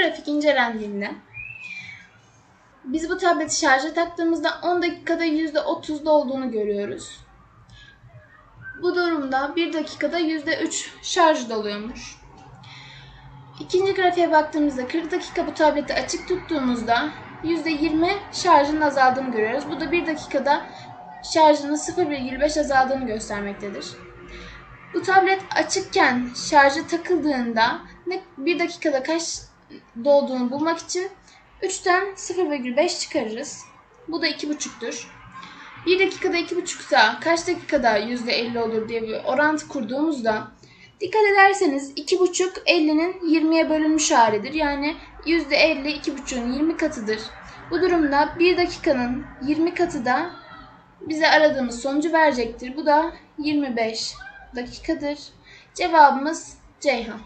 grafik incelendiğinde biz bu tableti şarja taktığımızda 10 dakikada %30 olduğunu görüyoruz. Bu durumda 1 dakikada %3 şarj doluyormuş. İkinci grafiğe baktığımızda 40 dakika bu tableti açık tuttuğumuzda %20 şarjın azaldığını görüyoruz. Bu da 1 dakikada şarjının 0,5 azaldığını göstermektedir. Bu tablet açıkken şarjı takıldığında ne 1 dakikada kaç dolduğunu bulmak için 3'ten 0,5 çıkarırız. Bu da 2,5'tür. 1 dakikada 2,5'sa kaç dakikada %50 olur diye bir orantı kurduğumuzda dikkat ederseniz 2,5 50'nin 20'ye bölünmüş halidir. Yani %50 2,5'un 20 katıdır. Bu durumda 1 dakikanın 20 katı da bize aradığımız sonucu verecektir. Bu da 25 dakikadır. Cevabımız Ceyhan.